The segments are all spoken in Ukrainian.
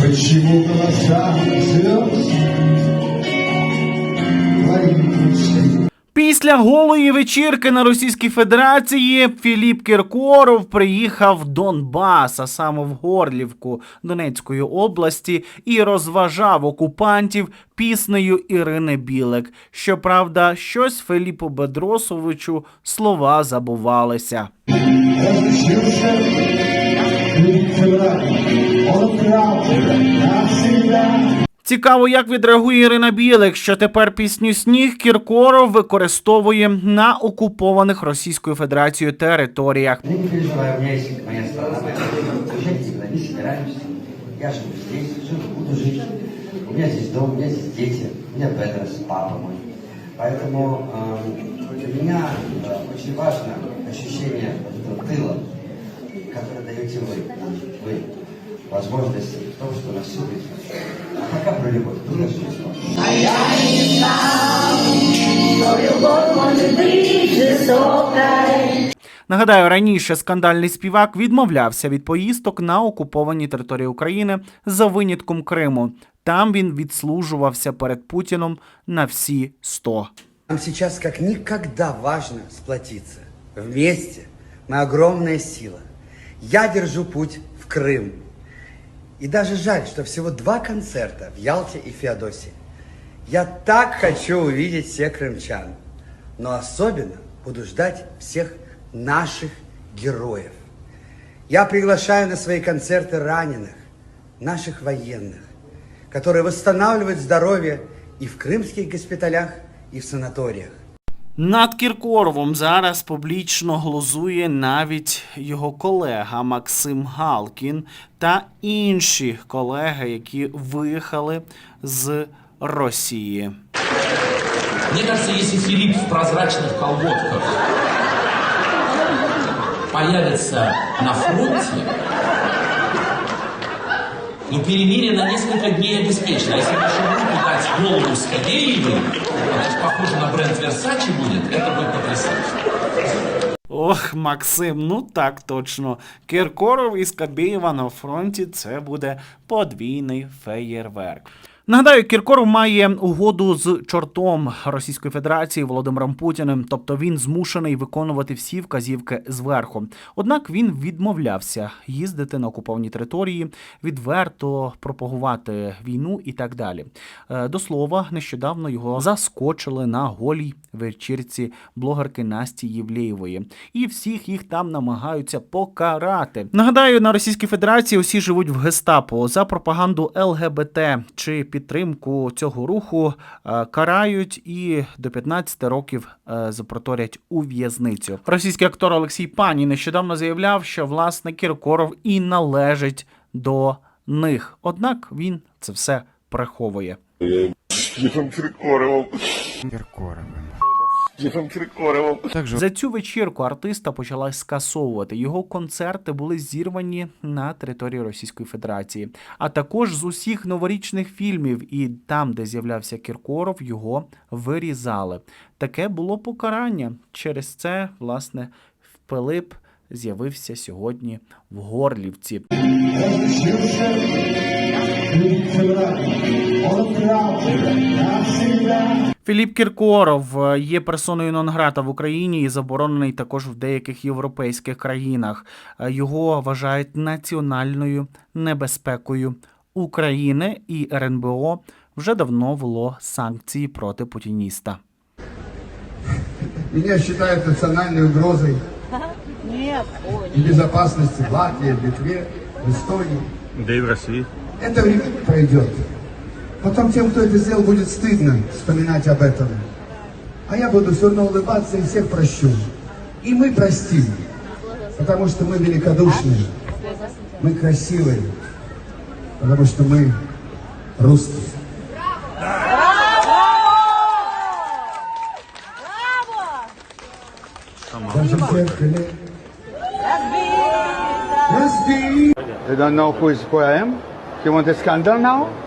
Почему голоса звезд? Після голої вечірки на Російській Федерації Філіп Кіркоров приїхав в Донбас, а саме в Горлівку Донецької області, і розважав окупантів піснею Ірини Білик. Щоправда, щось Філіпу Бедросовичу слова забувалися. Разучился любить враг, он правда навсегда. Цікаво, як відреагує Ірина Білик, що тепер пісню Сніг Кіркоров використовує на окупованих Російською Федерацією територіях. Я не переживаю, у меня есть моя страна, моя родина. Уезжать никуда не собираемся. Я живу здесь, живу, буду жить. У меня здесь дом, у меня здесь дети, у меня Бедрос, папа мой. Поэтому э, для меня э, очень важно ощущение вот этого тыла, которое даете вы, нам, вы, возможности в том, что у нас все будет хорошо. А пока про любовь. Было же чувство. Нагадаю, раніше скандальний співак відмовлявся від поїздок на окуповані території України за винятком Криму. Там він відслужувався перед Путіном на всі 100. Нам сейчас как никогда важно сплотиться. Вместе мы огромная сила. Я держу путь в Крым. И даже жаль, что всего два концерта в Ялте и Феодосии. Я так хочу увидеть всех крымчан. Но особенно буду ждать всех наших героев. Я приглашаю на свои концерты раненых, наших военных, которые восстанавливают здоровье и в крымских госпиталях, и в санаториях. Над Кіркоровом зараз публічно глузує навіть його колега Максим Галкін та інші колеги, які виїхали з Росії. Мне кажется, если Филипп в прозрачных колготках появится на фронте, ну, перемирие на несколько дней обеспечено. Если нашей группе дать голову Скобеевой, значит, похоже на бренд Versace будет, это будет потрясающе. Ох, Максим, ну так точно. Кіркоров і Скабєєва на фронті це буде подвійний феєрверк. Нагадаю, Кіркоров має угоду з чортом Російської Федерації Володимиром Путіним, тобто він змушений виконувати всі вказівки зверху. Однак він відмовлявся їздити на окуповані території, відверто пропагувати війну і так далі. Е, До слова, нещодавно його заскочили на голій вечірці блогерки Насті Євлеєвої, і всіх їх там намагаються покарати. Нагадаю, на Російській Федерації усі живуть в гестапо за пропаганду ЛГБТ чи підтримку цього руху е, карають і до 15 років е, запроторять у в'язницю. Російський актор Олексій Пані нещодавно заявляв, що власне Кіркоров і належить до них. Однак він це все приховує. Кіркоровим. Киркоровым. Стефан Киркоровым. За цю вечірку артиста почала скасовувати. Його концерти були зірвані на території Російської Федерації, а також з усіх новорічних фільмів, і там, де з'являвся Кіркоров, його вирізали. Таке було покарання. Через це, власне, Пилип з'явився сьогодні в Горлівці. Філіп Кіркоров е, є персоною нон-грата в Україні і заборонений також в деяких європейських країнах. Е, Його вважають національною небезпекою України, і РНБО вже давно вело санкції проти путініста. Меня считают национальной угрозой и безопасности в Латвии, в Литве, в Эстонии. Да и в России. Это время пройдет. Потом тем, кто это сделал, будет стыдно вспоминать об этом. А я буду все равно улыбаться и всех прощу. И мы простим. Потому что мы великодушные. Мы красивые. Потому что мы русские. Даже зеркале разбить. You don't know who is who I am? You want a scandal now?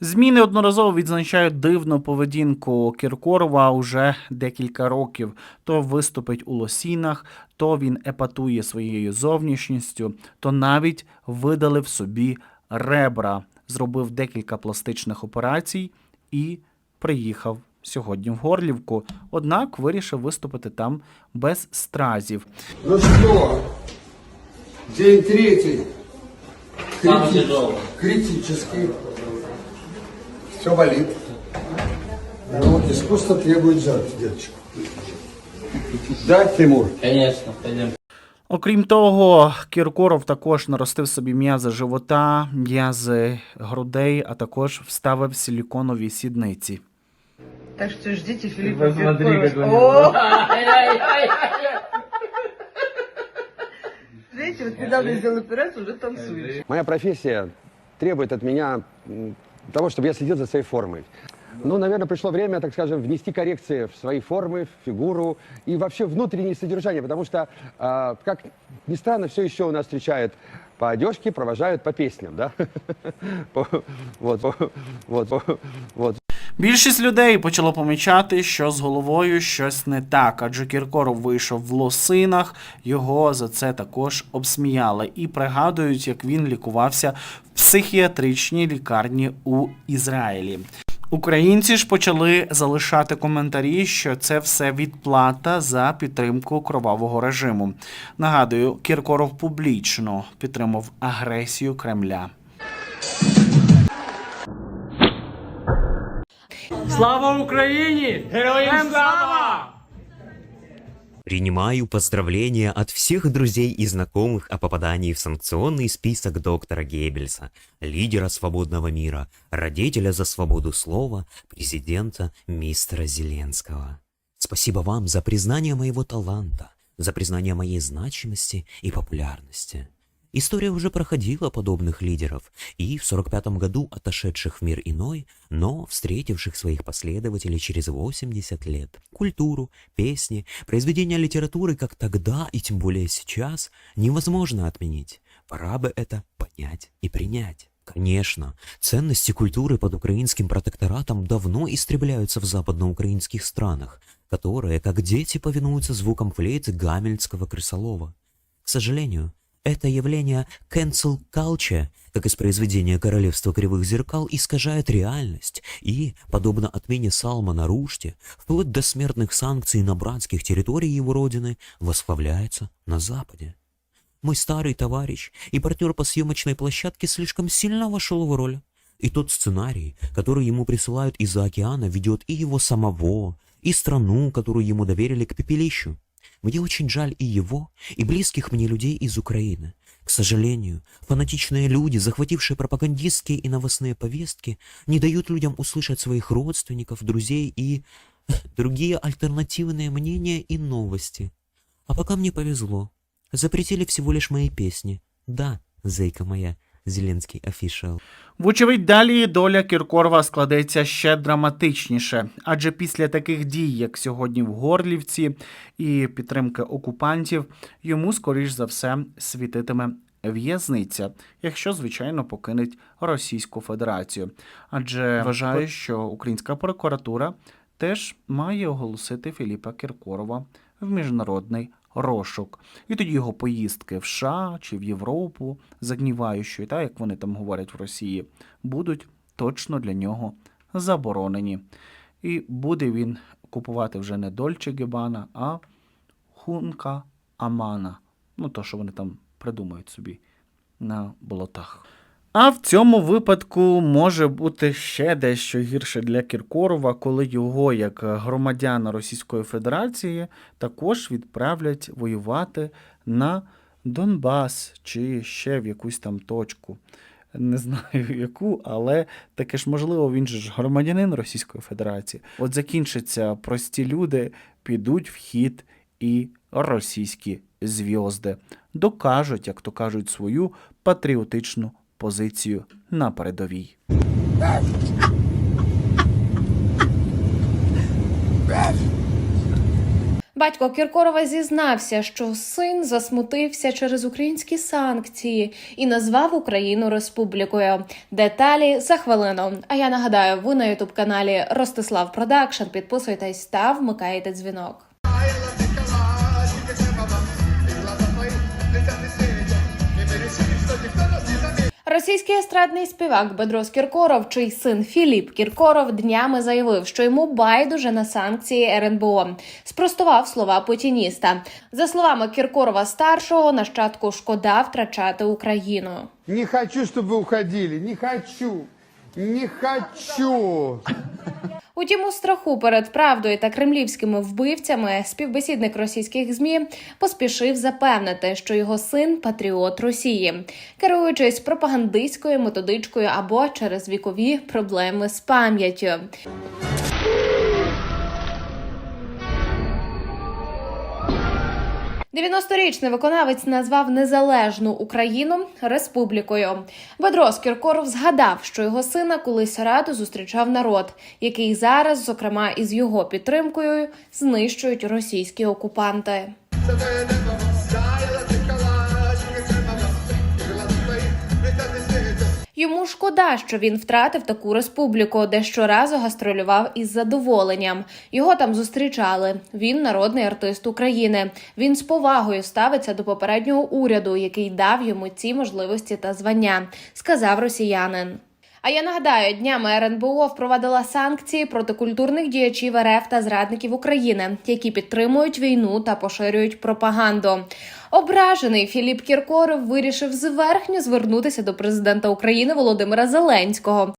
ЗМІ неодноразово відзначають дивну поведінку Кіркорова уже декілька років. То виступить у лосінах, то він епатує своєю зовнішністю, то навіть видалив собі ребра, зробив декілька пластичних операцій і приїхав сьогодні в Горлівку. Однак вирішив виступити там без стразів. Ну что, день тяжелый. Критический. Все болит. Ну, искусство требует жертв, деточка. Да, Тимур? Конечно, пойдем. Окрім того, Кіркоров також наростив собі м'язи живота, м'язи грудей, а також вставив силіконові сідниці. Так что ждите Филиппа Посмотри, Киркорова. какой вот недавно сделал операцию, уже танцует. Моя профессия требует от меня м, того, чтобы я следил за своей формой. Ну, наверное, пришло время, так скажем, внести коррекции в свои формы, в фигуру и вообще внутреннее содержание, потому что, а, как ни странно, все еще у нас встречают по одежке, провожают по песням, да? Вот, вот, вот. Більшість людей почало помічати, що з головою щось не так, адже Кіркоров вийшов в лосинах, його за це також обсміяли і пригадують, як він лікувався в психіатричній лікарні у Ізраїлі. Українці ж почали залишати коментарі, що це все відплата за підтримку кровавого режиму. Нагадую, Кіркоров публічно підтримав агресію Кремля. Слава Україні! Героям слава! Принимаю поздравления от всех друзей и знакомых о попадании в санкционный список доктора Геббельса, лидера свободного мира, родителя за свободу слова, президента мистера Зеленского. Спасибо вам за признание моего таланта, за признание моей значимости и популярности. История уже проходила подобных лидеров, и в 45 году отошедших в мир иной, но встретивших своих последователей через 80 лет. Культуру, песни, произведения литературы, как тогда и тем более сейчас, невозможно отменить. Пора бы это понять и принять. Конечно, ценности культуры под украинским протекторатом давно истребляются в западноукраинских странах, которые, как дети, повинуются звукам флейты гамельнского крысолова. К сожалению, это явление cancel culture, как из произведения «Королевство кривых зеркал», искажает реальность и, подобно отмене Салмана Рушти, вплоть до смертных санкций на братских территориях его родины, восславляется на Западе. Мой старый товарищ и партнер по съемочной площадке слишком сильно вошел в роль. И тот сценарий, который ему присылают из-за океана, ведет и его самого, и страну, которую ему доверили к пепелищу. Мне очень жаль и его, и близких мне людей из Украины. К сожалению, фанатичные люди, захватившие пропагандистские и новостные повестки, не дают людям услышать своих родственников, друзей и другие альтернативные мнения и новости. А пока мне повезло. Запретили всего лишь мои песни. Да, зейка моя, Зеленский офишал. Вочевидь, далі доля Кіркорова складеться ще драматичніше, адже після таких дій, як сьогодні в Горлівці, і підтримки окупантів, йому, скоріш за все, світитиме в'язниця, якщо, звичайно, покинеть Російську Федерацію. Адже вважає, що українська прокуратура теж має оголосити Філіпа Кіркорова в міжнародний розшук. І тоді його поїздки в США чи в Європу, загніваючої, та як вони там говорять в Росії, будуть точно для нього заборонені. І буде він купувати вже не Дольче Гебана, а Хунка Амана. Ну, то, що вони там придумають собі на болотах. А в цьому випадку може бути ще дещо гірше для Кіркорова, коли його, як громадяна Російської Федерації, також відправлять воювати на Донбас чи ще в якусь там точку. Не знаю яку, але таке ж можливо, він же ж громадянин Російської Федерації. От закінчаться прості люди, підуть в хід і російські зв'язди. Докажуть, як то кажуть, свою патріотичну позицію на передовій. Батько Кіркорова зізнався, що син засмутився через українські санкції і назвав Україну республікою. Деталі за хвилину. А я нагадаю, ви на ютуб каналі Ростислав Продакшн. Підписуйтесь та вмикайте дзвінок. Російський естрадний співак Бедрос Кіркоров, чий син Філіп Кіркоров днями заявив, що йому байдуже на санкції РНБО. Спростував слова путініста. За словами Кіркорова старшого, нащадку шкода втрачати Україну. Не хочу, щоб ви уходили. Не хочу. Не хочу. Утім, у страху перед правдою та кремлівськими вбивцями співбесідник російських змі поспішив запевнити, що його син патріот Росії, керуючись пропагандистською методичкою або через вікові проблеми з пам'яттю. Дев'яносторічний виконавець назвав незалежну Україну республікою. Бедрос Кіркоров згадав, що його сина колись радо зустрічав народ, який зараз, зокрема із його підтримкою, знищують російські окупанти. Йому шкода, що він втратив таку республіку, де щоразу гастролював із задоволенням. Його там зустрічали. Він народний артист України. Він з повагою ставиться до попереднього уряду, який дав йому ці можливості та звання, сказав росіянин. А я нагадаю, днями РНБО впровадила санкції проти культурних діячів РФ та зрадників України, які підтримують війну та поширюють пропаганду. Ображений Філіп Кіркоров вирішив зверхньо звернутися до президента України Володимира Зеленського.